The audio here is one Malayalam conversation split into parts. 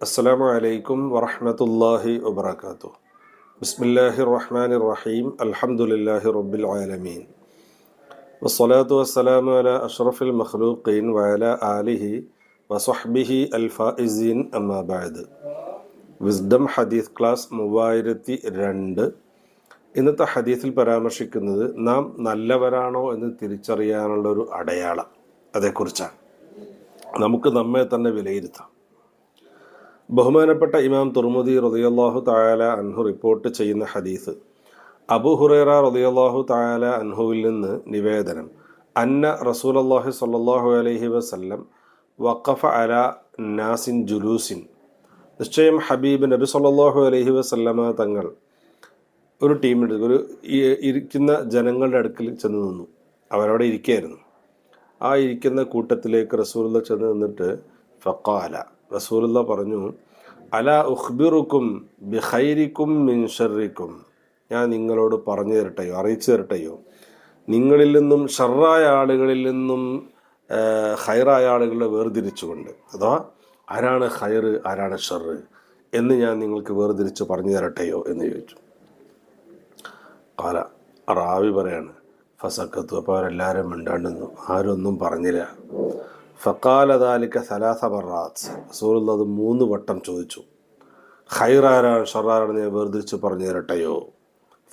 അസ്സാം വലൈക്കും വറഹമത്തല്ലാഹി വാത്തു ബിസ്മില്ലാഹി റഹ്മാൻ റഹീം അലഹമുല്ലാഹി റബ്ബിൽ ആലമീൻ വസ്സലാത്തു വസ്സലാമു അല അഷ്റഫുൽ മഖ്ലൂഖീൻ വഅല ആലിഹി വസഹ്ബിഹി അൽ ഫായിസീൻ അമ്മാബാദ് വിസ്ഡം ഹദീസ് ക്ലാസ് മൂവായിരത്തി രണ്ട്. ഇന്നത്തെ ഹദീസിൽ പരാമർശിക്കുന്നത് നാം നല്ലവരാണോ എന്ന് തിരിച്ചറിയാനുള്ള ഒരു അടയാളം. അതേക്കുറിച്ചാണ്. നമുക്ക് നമ്മെ തന്നെ വിലയിരുത്താം. ബഹുമാനപ്പെട്ട ഇമാം തുർമുദി റതിയല്ലാഹു തായാല അൻഹു റിപ്പോർട്ട് ചെയ്യുന്ന ഹദീസ് അബു ഹുറേറ റതിയല്ലാഹു തായാല അൻഹുവിൽ നിന്ന് നിവേദനം. അന്ന റസൂലല്ലാഹി സല്ലാഹു അലഹി വസല്ലം വഖഫ അല നാസിൻ ജുലൂസിൻ. നിശ്ചയം ഹബീബ് നബി സല്ലാഹു അലഹി വസല്ലമ തങ്ങൾ ഒരു ടീമിന്റെ ഒരു ഇരിക്കുന്ന ജനങ്ങളുടെ അടുക്കൽ ചെന്ന് നിന്നു. അവരവിടെ ഇരിക്കുകയായിരുന്നു. ആ ഇരിക്കുന്ന കൂട്ടത്തിലേക്ക് റസൂലുള്ള ചെന്ന് നിന്നിട്ട് ഫക്കാല റസൂലുള്ള പറഞ്ഞു അല ഉഖ്ബിറുക്കും ബിഹൈരിക്കും മിൻഷറിക്കും ഞാൻ നിങ്ങളോട് പറഞ്ഞു തരട്ടെയോ അറിയിച്ചു തരട്ടെയോ? നിങ്ങളിൽ നിന്നും ഷർറായ ആളുകളിൽ നിന്നും ഹൈറായ ആളുകളെ വേർതിരിച്ചുകൊണ്ട്. അഥവാ ആരാണ് ഹൈറ് ആരാണ് ഷർറ്? എന്ന് ഞാൻ നിങ്ങൾക്ക് വേർതിരിച്ച് പറഞ്ഞു തരട്ടെയോ? എന്ന് ചോദിച്ചു. കാല റാവി പറയാണ് ഫസക്കത്തു. അപ്പോൾ അവരെല്ലാവരും മിണ്ടാണ്ട് നിന്നു ആരും ഒന്നും പറഞ്ഞില്ല ഫക്കാലതാലിക്ക സലാസ മറാത്ത്. റസൂലുള്ള അത് മൂന്ന് വട്ടം ചോദിച്ചു. ഖൈറാരാണ് ഷറാരാണെന്ന് ഞാൻ വേർതിരിച്ച് പറഞ്ഞു തരട്ടെയോ?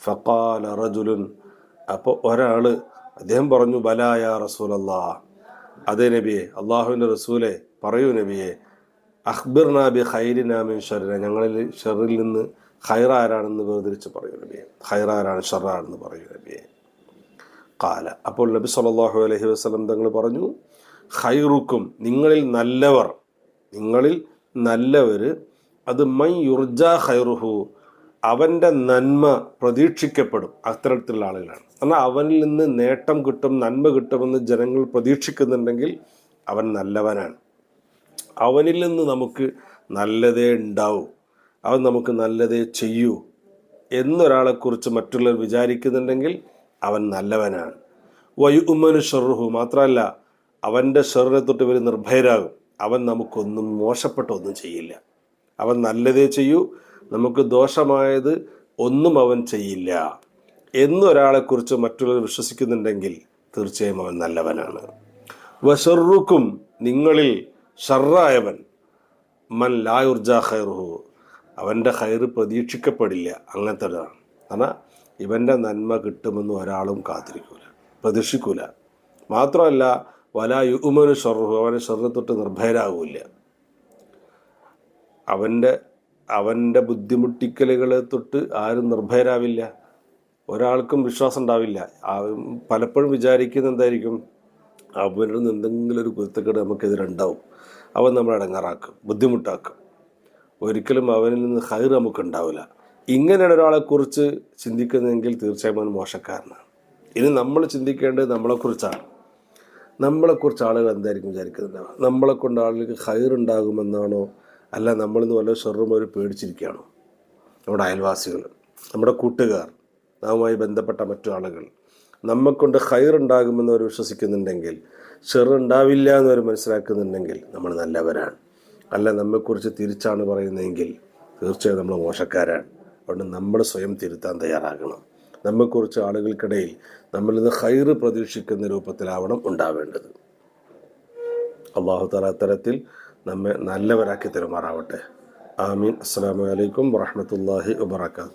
ഫക്കാല റജുലുൻ. അപ്പോൾ ഒരാൾ അദ്ദേഹം പറഞ്ഞു ബലായ റസൂൽ അല്ലാ അതെ നബിയെ അള്ളാഹുവിന്റെ റസൂലെ പറയൂ നബിയെ. അഖ്ബിർ നാബി ഖൈരിനാമിൻ ഷറിന ഞങ്ങളിൽ ഷെറിൽ നിന്ന് ഖൈറാരാണെന്ന് വേർതിരിച്ച് പറയൂ നബിയെ. ഖൈറാരാണ് ഷറാണെന്ന് പറയൂ. കാല അപ്പോൾ നബി സല്ലല്ലാഹു അലഹി വസ്ലം തങ്ങൾ പറഞ്ഞു ഖൈറുക്കും നിങ്ങളിൽ നല്ലവർ നിങ്ങളിൽ നല്ലവർ അത് മൈ യുർജ ഖൈറുഹു അവന്റെ നന്മ പ്രതീക്ഷിക്കപ്പെടും. അത്തരത്തിലുള്ള ആളുകളാണ്. എന്നാൽ അവനിൽ നിന്ന് നേട്ടം കിട്ടും നന്മ കിട്ടുമെന്ന് ജനങ്ങൾ പ്രതീക്ഷിക്കുന്നുണ്ടെങ്കിൽ അവൻ നല്ലവനാണ്. അവനിൽ നിന്ന് നമുക്ക് നല്ലതേ ഉണ്ടാവൂ അവൻ നമുക്ക് നല്ലതേ ചെയ്യൂ എന്നൊരാളെക്കുറിച്ച് മറ്റുള്ളവർ വിചാരിക്കുന്നുണ്ടെങ്കിൽ അവൻ നല്ലവനാണ്. വയു ഉമ്മനു ഷെറുഹു മാത്രമല്ല അവന്റെ ഷെറിനെ തൊട്ട് ഇവർ നിർഭയരാകും. അവൻ നമുക്കൊന്നും മോശപ്പെട്ട ഒന്നും ചെയ്യില്ല. അവൻ നല്ലതേ ചെയ്യൂ നമുക്ക് ദോഷമായത് ഒന്നും അവൻ ചെയ്യില്ല. എന്നൊരാളെക്കുറിച്ച് മറ്റുള്ളവർ വിശ്വസിക്കുന്നുണ്ടെങ്കിൽ തീർച്ചയായും അവൻ നല്ലവനാണ്. വഷറുക്കും നിങ്ങളിൽ ഷറായവൻ മൻ ലായുർജ ഖൈറുഹു. അവന്റെ ഹൈറ് പ്രതീക്ഷിക്കപ്പെടില്ല. അങ്ങനത്തെ കാരണം ഇവന്റെ നന്മ കിട്ടുമെന്ന് ഒരാളും കാത്തിരിക്കൂല പ്രതീക്ഷിക്കൂല. മാത്രമല്ല വല യുമനു ഷർഹു അവനെ ഷറിനെ തൊട്ട് നിർഭയരാകൂല അവന്റെ അവന്റെ ബുദ്ധിമുട്ടിക്കലുകളെ തൊട്ട് ആരും നിർഭയരാവില്ല. ഒരാൾക്കും വിശ്വാസം ഉണ്ടാവില്ല. പലപ്പോഴും വിചാരിക്കുന്ന എന്തായിരിക്കും? അവരിൽ എന്തെങ്കിലും ഒരു കുരുത്തക്കേട് നമുക്കെതിരുണ്ടാവും അവൻ നമ്മളെ ഇടങ്ങാറാക്കും ബുദ്ധിമുട്ടാക്കും. ഒരിക്കലും അവനിൽ നിന്ന് ഹൈർ നമുക്ക് ഉണ്ടാവില്ല ഇങ്ങനെയാണ് ഒരാളെക്കുറിച്ച് ചിന്തിക്കുന്നതെങ്കിൽ തീർച്ചയായും അവൻ മോശക്കാരനാണ്. ഇനി നമ്മൾ ചിന്തിക്കേണ്ടത് നമ്മളെക്കുറിച്ചാണ് നമ്മളെക്കുറിച്ച് ആളുകൾ എന്തായിരിക്കും വിചാരിക്കുന്നുണ്ടാവുക നമ്മളെ കൊണ്ട് ആളുകൾക്ക് ഹൈർ ഉണ്ടാകുമെന്നാണോ? അല്ല നമ്മളിന്ന് വല്ല ഷെറും അവർ പേടിച്ചിരിക്കുകയാണോ? നമ്മുടെ അയൽവാസികൾ നമ്മുടെ കൂട്ടുകാർ നാമുമായി ബന്ധപ്പെട്ട മറ്റു ആളുകൾ നമ്മെക്കൊണ്ട് ഹൈർ ഉണ്ടാകുമെന്ന് അവർ വിശ്വസിക്കുന്നുണ്ടെങ്കിൽ ഷെറുണ്ടാവില്ല എന്നവർ മനസ്സിലാക്കുന്നുണ്ടെങ്കിൽ നമ്മൾ നല്ലവരാണ്. അല്ല നമ്മെക്കുറിച്ച് തിരിച്ചാണ് പറയുന്നതെങ്കിൽ തീർച്ചയായും നമ്മൾ മോശക്കാരാണ്. അതുകൊണ്ട് നമ്മൾ സ്വയം തിരുത്താൻ തയ്യാറാകണം. നമ്മെക്കുറിച്ച് ആളുകൾക്കിടയിൽ നമ്മളിൽ നിന്ന് ഹൈറ് പ്രതീക്ഷിക്കുന്ന രൂപത്തിലാവണം ഉണ്ടാവേണ്ടത്. അള്ളാഹു തല അത്തരത്തിൽ നമ്മെ നല്ലവരാക്കി തെരുമാറാവട്ടെ. ആമീൻ. അസ്സാം വലൈക്കും വാഹമത്തല്ലാഹി വാത്തു